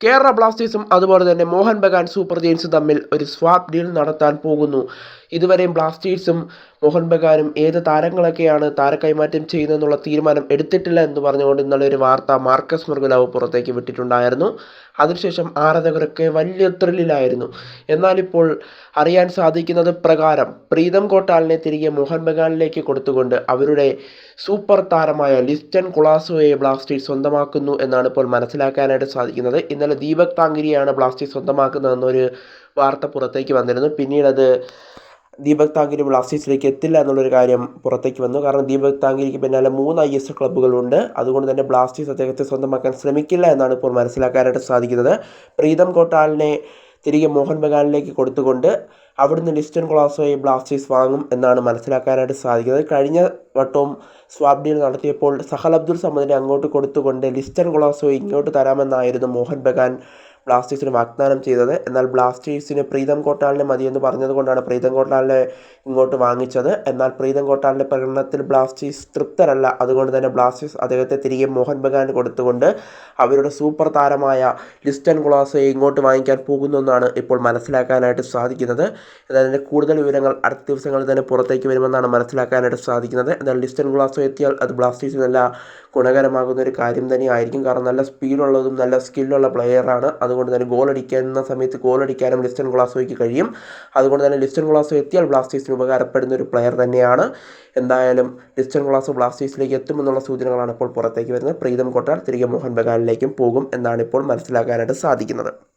കേരള ബ്ലാസ്റ്റേഴ്സും അതുപോലെ തന്നെ മോഹൻ ബഗാൻ സൂപ്പർ ജെയിൻസും തമ്മിൽ ഒരു സ്വാപ്പ് ഡീൽ നടത്താൻ പോകുന്നു. ഇതുവരെയും ബ്ലാസ്റ്റേഴ്സും മോഹൻ ബഗാനും ഏത് താരങ്ങളൊക്കെയാണ് താരക്കൈമാറ്റം ചെയ്യുന്നതെന്നുള്ള തീരുമാനം എടുത്തിട്ടില്ല എന്ന് പറഞ്ഞുകൊണ്ട് ഇന്നലെ ഒരു വാർത്ത മാർക്കസ് മുർഗുലാവ് പുറത്തേക്ക് വിട്ടിട്ടുണ്ടായിരുന്നു. അതിനുശേഷം ആരാധകരൊക്കെ വലിയ ത്രില്ലിലായിരുന്നു. എന്നാലിപ്പോൾ അറിയാൻ സാധിക്കുന്നത് പ്രകാരം പ്രീതം കോട്ടാലിനെ തിരികെ മോഹൻ ബഗാനിലേക്ക് കൊടുത്തുകൊണ്ട് അവരുടെ സൂപ്പർ താരമായ ലിസ്റ്റൻ കുളാസോയെ ബ്ലാസ്റ്റേഴ്സ് സ്വന്തമാക്കുന്നു എന്നാണ് ഇപ്പോൾ മനസ്സിലാക്കാനായിട്ട് സാധിക്കുന്നത്. ഇന്നലെ ദീപക് താങ്കരിയാണ് ബ്ലാസ്റ്റേഴ്സ് സ്വന്തമാക്കുന്നതെന്നൊരു വാർത്ത പുറത്തേക്ക് വന്നിരുന്നു. പിന്നീട് അത് ദീപക് താങ്കിരി ബ്ലാസ്റ്റേഴ്സിലേക്ക് എത്തില്ല എന്നുള്ളൊരു കാര്യം പുറത്തേക്ക് വന്നു. കാരണം ദീപക് താങ്കിരിക്ക് പിന്നാലെ മൂന്ന് ഐ എസ് ക്ലബ്ബുകളുണ്ട്. അതുകൊണ്ട് തന്നെ ബ്ലാസ്റ്റേഴ്സ് അദ്ദേഹത്തെ സ്വന്തമാക്കാൻ ശ്രമിക്കില്ല എന്നാണ് ഇപ്പോൾ മനസ്സിലാക്കാനായിട്ട് സാധിക്കുന്നത്. പ്രീതം കോട്ടാലിനെ തിരികെ മോഹൻ ബഗാനിലേക്ക് കൊടുത്തുകൊണ്ട് അവിടുന്ന് ലിസ്റ്റൺ കൊളാസോയെ ബ്ലാസ്റ്റേഴ്സ് വാങ്ങും എന്നാണ് മനസ്സിലാക്കാനായിട്ട് സാധിക്കുന്നത്. കഴിഞ്ഞ വട്ടവും സ്വാപ്പ് ഡീൽ നടത്തിയപ്പോൾ സഹൽ അബ്ദുൾ സമദിനെ അങ്ങോട്ട് കൊടുത്തുകൊണ്ട് ലിസ്റ്റൺ കൊളാസോയെ ഇങ്ങോട്ട് തരാമെന്നായിരുന്നു മോഹൻ ബഗാൻ ബ്ലാസ്റ്റേഴ്സിന് വാഗ്ദാനം ചെയ്തത്. എന്നാൽ ബ്ലാസ്റ്റേഴ്സിന് പ്രീതം കോട്ടാലിനെ മതിയെന്ന് പറഞ്ഞതുകൊണ്ടാണ് പ്രീതം കോട്ടാലിനെ ഇങ്ങോട്ട് വാങ്ങിച്ചത്. എന്നാൽ പ്രീതം കോട്ടാലിന്റെ പ്രകടനത്തിൽ ബ്ലാസ്റ്റേഴ്സ് തൃപ്തരല്ല. അതുകൊണ്ട് തന്നെ ബ്ലാസ്റ്റേഴ്സ് അദ്ദേഹത്തെ തിരികെ മോഹൻ ബഗാൻ കൊടുത്തുകൊണ്ട് അവരുടെ സൂപ്പർ താരമായ ലിസ്റ്റൻ കുളാസയെ ഇങ്ങോട്ട് വാങ്ങിക്കാൻ പോകുന്നു ഇപ്പോൾ മനസ്സിലാക്കാനായിട്ട് സാധിക്കുന്നത്. എന്നതിന്റെ കൂടുതൽ വിവരങ്ങൾ അടുത്ത ദിവസങ്ങളിൽ തന്നെ പുറത്തേക്ക് വരുമെന്നാണ് മനസ്സിലാക്കാനായിട്ട് സാധിക്കുന്നത്. എന്നാൽ ലിസ്റ്റൻ കുളാസോ എത്തിയാൽ അത് ബ്ലാസ്റ്റേഴ്സിന് നല്ല ഗുണകരമാകുന്ന ഒരു കാര്യം തന്നെയായിരിക്കും. കാരണം നല്ല സ്പീഡുള്ളതും നല്ല സ്കില്ലുള്ള പ്ലെയറാണ് അതുകൊണ്ട് തന്നെ ഗോൾ അടിക്കുന്ന സമയത്ത് ഗോൾ അടിക്കാനും ലിസ്റ്റൻ കൊളാസോയ്ക്ക് കഴിയും. അതുകൊണ്ട് തന്നെ ലിസ്റ്റൺ ഗ്ലാസോ എത്തിയാൽ ബ്ലാസ്റ്റേഴ്സിന് ഉപകാരപ്പെടുന്ന ഒരു പ്ലെയർ തന്നെയാണ്. എന്തായാലും ലിസ്റ്റൺ ഗ്ലാസോ ബ്ലാസ്റ്റേഴ്സിലേക്ക് എത്തുമെന്നുള്ള സൂചനകളാണ് ഇപ്പോൾ പുറത്തേക്ക് വരുന്നത്. പ്രീതം കൊട്ടാൽ തിരികെ മോഹൻ ബഗാനിലേക്കും പോകും എന്നാണ് ഇപ്പോൾ മനസ്സിലാക്കാനായിട്ട് സാധിക്കുന്നത്.